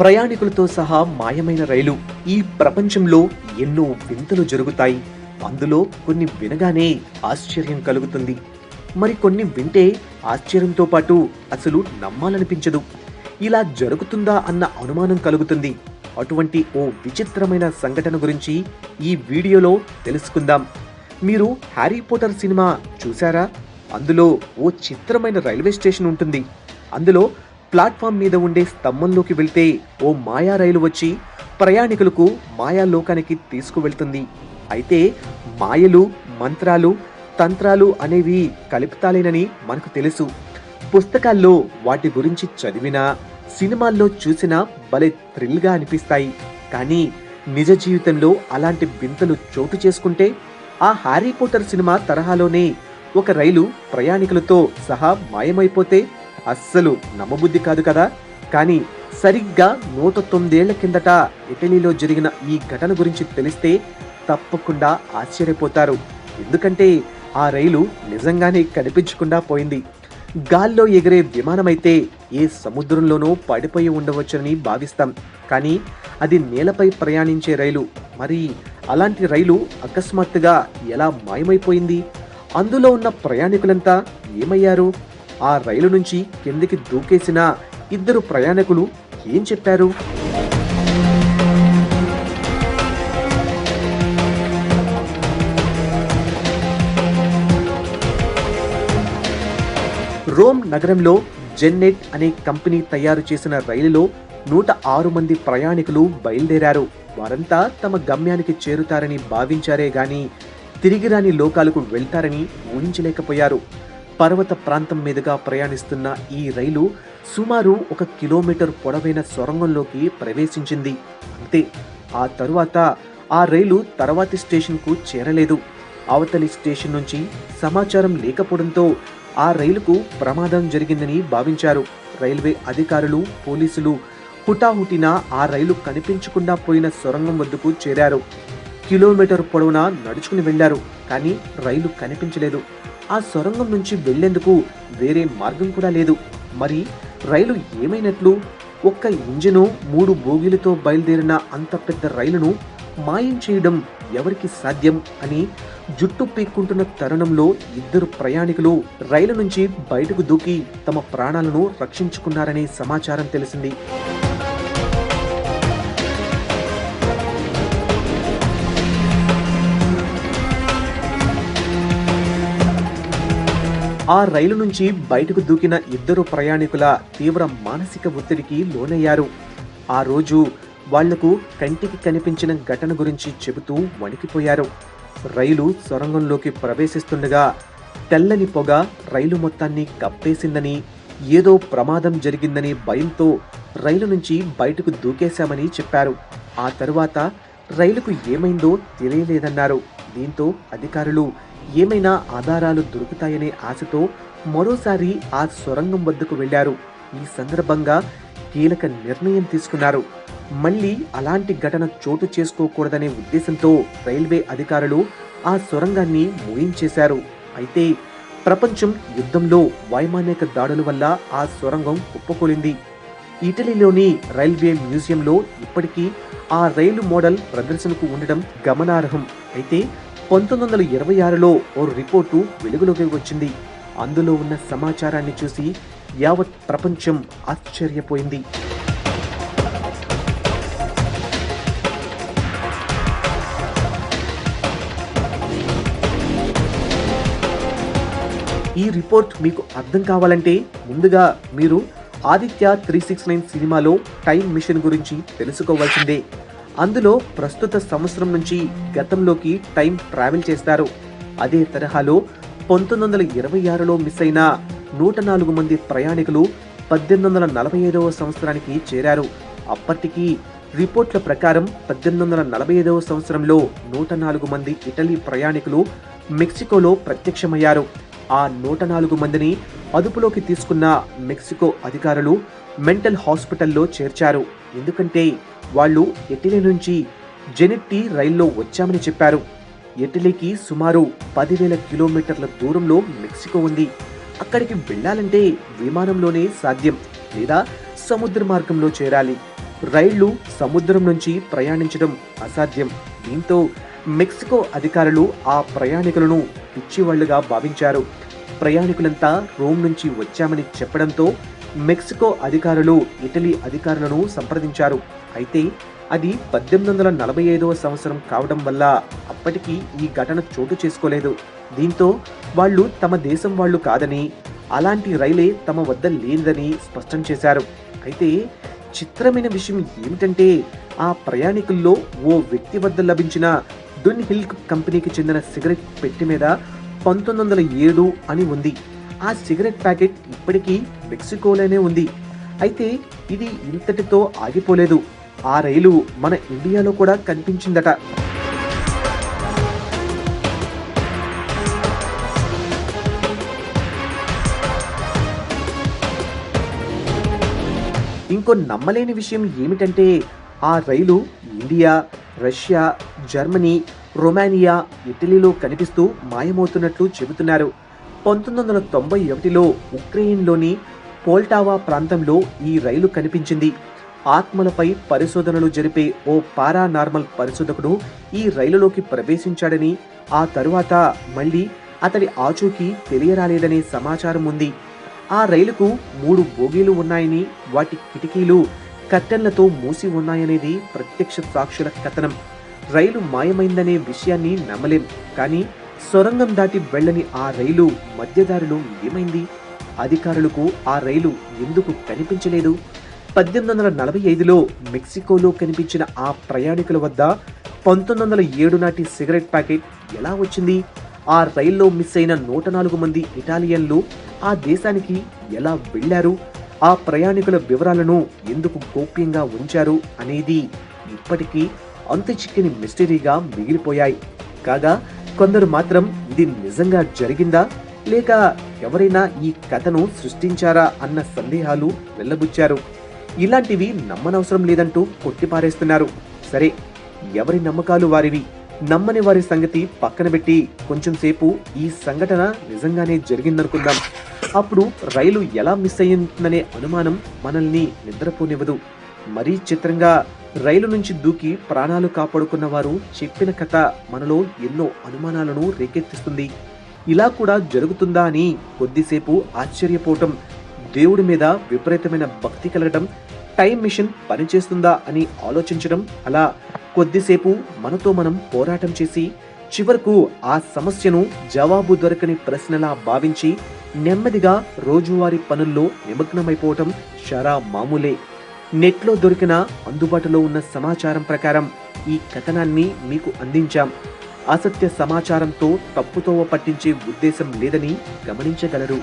ప్రయాణికులతో సహా మాయమైన రైలు ఈ ప్రపంచంలో ఎన్నో వింతలు జరుగుతాయి. అందులో కొన్ని వినగానే ఆశ్చర్యం కలుగుతుంది. మరి కొన్ని వింటే ఆశ్చర్యంతో పాటు అసలు నమ్మాలనిపించదు. ఇలా జరుగుతుందా అన్న అనుమానం కలుగుతుంది. అటువంటి ఓ విచిత్రమైన సంఘటన గురించి ఈ వీడియోలో తెలుసుకుందాం. మీరు హ్యారీ పోటర్ సినిమా చూసారా అందులో ఓ చిత్రమైన రైల్వే స్టేషన్ ఉంటుంది. అందులో ప్లాట్ఫామ్ మీద ఉండే స్తంభంలోకి వెళ్తే ఓ మాయా రైలు వచ్చి ప్రయాణికులకు మాయా లోకానికి తీసుకువెళ్తుంది. అయితే మాయలు మంత్రాలు తంత్రాలు అనేవి కలుపుతాలేనని మనకు తెలుసు. పుస్తకాల్లో వాటి గురించి చదివినా సినిమాల్లో చూసినా భలే థ్రిల్గా అనిపిస్తాయి. కానీ నిజ జీవితంలో అలాంటి వింతలు చోటు చేసుకుంటే ఆ హ్యారీ పోటర్ సినిమా తరహాలోనే ఒక రైలు ప్రయాణికులతో సహా మాయమైపోతే అస్సలు నమ్మబుద్ధి కాదు కదా. కానీ సరిగ్గా నూట తొమ్మిదేళ్ళ కిందట ఇటలీలో జరిగిన ఈ ఘటన గురించి తెలిస్తే తప్పకుండా ఆశ్చర్యపోతారు. ఎందుకంటే ఆ రైలు నిజంగానే కనిపించకుండా పోయింది. గాల్లో ఎగిరే విమానమైతే ఏ సముద్రంలోనో పడిపోయి ఉండవచ్చని భావిస్తాం. కానీ అది నేలపై ప్రయాణించే రైలు. మరి అలాంటి రైలు అకస్మాత్తుగా ఎలా మాయమైపోయింది? అందులో ఉన్న ప్రయాణికులంతా ఏమయ్యారు? ఆ రైలు నుంచి కిందికి దూకేసిన ఇద్దరు ప్రయాణికులు ఏం చెప్పారు? రోమ్ నగరంలో జెన్నెట్ అనే కంపెనీ తయారు చేసిన రైలులో నూట ఆరు మంది ప్రయాణికులు బయలుదేరారు. వారంతా తమ గమ్యానికి చేరుతారని భావించారే గాని తిరిగి రాని లోకాలకు వెళ్తారని ఊహించలేకపోయారు. పర్వత ప్రాంతం మీదుగా ప్రయాణిస్తున్న ఈ రైలు సుమారు ఒక కిలోమీటర్ పొడవైన సొరంగంలోకి ప్రవేశించింది. అంతే ఆ తరువాత ఆ రైలు తర్వాతి స్టేషన్కు చేరలేదు. అవతలి స్టేషన్ నుంచి సమాచారం లేకపోవడంతో ఆ రైలుకు ప్రమాదం జరిగిందని భావించారు. రైల్వే అధికారులు పోలీసులు హుటాహుటిన ఆ రైలు కనిపించకుండా పోయిన సొరంగం వద్దకు చేరారు. కిలోమీటర్ పొడవునా నడుచుకుని వెళ్ళారు కానీ రైలు కనిపించలేదు. ఆ సొరంగం నుంచి వెళ్ళేందుకు వేరే మార్గం కూడా లేదు. మరి రైలు ఏమైనట్లు? ఒక్క ఇంజిను మూడు బోగీలతో బయలుదేరిన అంత పెద్ద రైలును మాయం చేయడం ఎవరికి సాధ్యం అని జుట్టు పీక్కుంటున్న తరుణంలో ఇద్దరు ప్రయాణికులు రైలు నుంచి బయటకు దూకి తమ ప్రాణాలను రక్షించుకున్నారనే సమాచారం తెలిసింది. ఆ రైలు నుంచి బయటకు దూకిన ఇద్దరు ప్రయాణికుల తీవ్ర మానసిక ఒత్తిడికి లోనయ్యారు. ఆ రోజు వాళ్ళకు కంటికి కనిపించిన ఘటన గురించి చెబుతూ వణికిపోయారు. రైలు సొరంగంలోకి ప్రవేశిస్తుండగా తెల్లని పొగ రైలు మొత్తాన్ని కప్పేసిందని ఏదో ప్రమాదం జరిగిందని భయంతో రైలు నుంచి బయటకు దూకేశామని చెప్పారు. ఆ తరువాత రైలుకు ఏమైందో తెలియలేదన్నారు. దీంతో అధికారులు ఏమైనా ఆధారాలు దొరుకుతాయనే ఆశతో మరోసారి ఆ సొరంగం వద్దకు వెళ్ళారు ఈ సందర్భంగా కీలక నిర్ణయం తీసుకున్నారు. మళ్ళీ అలాంటి ఘటన చోటు చేసుకోకూడదనే ఉద్దేశంతో రైల్వే అధికారులు ఆ సొరంగాన్ని మూయించేశారు అయితే ప్రపంచం యుద్ధంలో వైమానిక దాడుల వల్ల ఆ సొరంగం కుప్పకూలింది. ఇటలీలోని రైల్వే మ్యూజియంలో ఇప్పటికీ ఆ రైలు మోడల్ ప్రదర్శనకు ఉండడం గమనార్హం. అయితే పంతొమ్మిది వందల ఇరవై ఆరులో ఓ రిపోర్టు వెలుగులోకి వచ్చింది. అందులో ఉన్న సమాచారాన్ని చూసి యావత్ ప్రపంచం ఆశ్చర్యపోయింది. ఈ రిపోర్ట్ మీకు అర్థం కావాలంటే ముందుగా మీరు ఆదిత్య త్రీ సిక్స్ నైన్ సినిమాలో టైం మిషన్ గురించి తెలుసుకోవాల్సిందే. అందులో ప్రస్తుత సంవత్సరం నుంచి గతంలోకి టైం ట్రావెల్ చేస్తారు. అదే తరహాలో పంతొమ్మిది వందల ఇరవై ఆరులో మిస్ అయిన నూట నాలుగు మంది ప్రయాణికులు పద్దెనిమిది వందల నలభై ఐదవ సంవత్సరానికి చేరారు. అప్పటికి రిపోర్ట్ల ప్రకారం పద్దెనిమిది వందల నలభై ఐదవ సంవత్సరంలో నూట నాలుగు మంది ఇటలీ ప్రయాణికులు మెక్సికోలో ప్రత్యక్షమయ్యారు. ఆ నూట నాలుగు మందిని అదుపులోకి తీసుకున్న మెక్సికో అధికారులు మెంటల్ హాస్పిటల్లో చేర్చారు. ఎందుకంటే వాళ్ళు ఇటలీ నుంచి జెనెట్టి రైల్లో వచ్చామని చెప్పారు. ఇటలీకి సుమారు పదివేల కిలోమీటర్ల దూరంలో మెక్సికో ఉంది. అక్కడికి వెళ్ళాలంటే విమానంలోనే సాధ్యం లేదా సముద్ర మార్గంలో చేరాలి. రైళ్ళు సముద్రం నుంచి ప్రయాణించడం అసాధ్యం. దీంతో మెక్సికో అధికారులు ఆ ప్రయాణికులను పిచ్చివాళ్ళుగా భావించారు. ప్రయాణికులంతా రోమ్ నుంచి వచ్చామని చెప్పడంతో మెక్సికో అధికారులు ఇటలీ అధికారులను సంప్రదించారు. అయితే అది పద్దెనిమిది వందల నలభై ఐదవ సంవత్సరం కావడం వల్ల అప్పటికి ఈ ఘటన చోటు చేసుకోలేదు. దీంతో వాళ్ళు తమ దేశం వాళ్ళు కాదని అలాంటి రైలే తమ వద్ద లేనిదని స్పష్టం చేశారు. అయితే చిత్రమైన విషయం ఏమిటంటే ఆ ప్రయాణికుల్లో ఓ వ్యక్తి వద్ద లభించిన డున్ హిల్క్ కంపెనీకి చెందిన సిగరెట్ పెట్టి మీద పంతొమ్మిది వందల ఏడు అని ఉంది. ఆ సిగరెట్ ప్యాకెట్ ఇప్పటికీ మెక్సికోలోనే ఉంది. అయితే ఇది ఇంతటితో ఆగిపోలేదు. ఆ రైలు మన ఇండియాలో కూడా కనిపించిందట. ఇంకో నమ్మలేని విషయం ఏమిటంటే ఆ రైలు ఇండియా రష్యా జర్మనీ రొమానియా ఇటలీలో కనిపిస్తూ మాయమవుతున్నట్లు చెబుతున్నారు. పంతొమ్మిది వందల తొంభై ఒకటిలో ఉక్రెయిన్లోని పోల్టావా ప్రాంతంలో ఈ రైలు కనిపించింది. ఆత్మలపై పరిశోధనలు జరిపే ఓ పారానార్మల్ పరిశోధకుడు ఈ రైలులోకి ప్రవేశించాడని ఆ తరువాత మళ్ళీ అతడి ఆచూకీ తెలియరాలేదనే సమాచారం ఉంది. ఆ రైలుకు మూడు బోగీలు ఉన్నాయని వాటి కిటికీలు కట్టెన్లతో మూసి ఉన్నాయనేది ప్రత్యక్ష సాక్షుల కథనం. రైలు మాయమైందనే విషయాన్ని నమ్మలేం. కానీ సొరంగం దాటి వెళ్ళని ఆ రైలు మధ్యదారిలో ఏమైంది? అధికారులకు ఆ రైలు ఎందుకు కనిపించలేదు? పద్దెనిమిది వందల నలభై ఐదులో మెక్సికోలో కనిపించిన ఆ ప్రయాణికుల వద్ద పంతొమ్మిది వందల ఏడు నాటి సిగరెట్ ప్యాకెట్ ఎలా వచ్చింది? ఆ రైల్లో మిస్ అయిన నూట నాలుగు మంది ఇటాలియన్లు ఆ దేశానికి ఎలా వెళ్ళారు? ఆ ప్రయాణికుల వివరాలను ఎందుకు గోప్యంగా ఉంచారు అనేది ఇప్పటికీ అంతుచిక్కని మిస్టరీగా మిగిలిపోయాయి. కాగా కొందరు మాత్రం ఇది నిజంగా జరిగిందా? లేక ఎవరైనా ఈ కథను సృష్టించారా అన్న సందేహాలు వెళ్ళబుచ్చారు ఇలాంటివి నమ్మనవసరం లేదంటూ కొట్టిపారేస్తున్నారు. సరే ఎవరి నమ్మకాలు వారివి? నమ్మని వారి సంగతి పక్కన పెట్టి కొంచెం సేపు ఈ సంఘటన నిజంగానే జరిగిందనుకుందాం. అప్పుడు రైలు ఎలా మిస్ అయ్యిందనే అనుమానం మనల్ని నిద్రపోనివ్వదు. మరీ చిత్రంగా రైలు నుంచి దూకి ప్రాణాలు కాపాడుకున్న వారు చెప్పిన కథ మనలో ఎన్నో అనుమానాలను రేకెత్తిస్తుంది. ఇలా కూడా జరుగుతుందా అని కొద్దిసేపు ఆశ్చర్యపోవటం దేవుడి మీద విపరీతమైన భక్తి కలగటం టైం మిషన్ పనిచేస్తుందా అని ఆలోచించడం అలా కొద్దిసేపు మనతో మనం పోరాటం చేసి చివరకు ఆ సమస్యను జవాబు దొరకని ప్రశ్నలా భావించి నెమ్మదిగా రోజువారీ పనుల్లో నిమగ్నమైపోవటం షరా మామూలే. నెట్లో దొరికిన అందుబాటులో ఉన్న సమాచారం ప్రకారం ఈ కథనాన్ని మీకు అందించాం. అసత్య సమాచారంతో తప్పుతోవ పట్టించే ఉద్దేశం లేదని గమనించగలరు.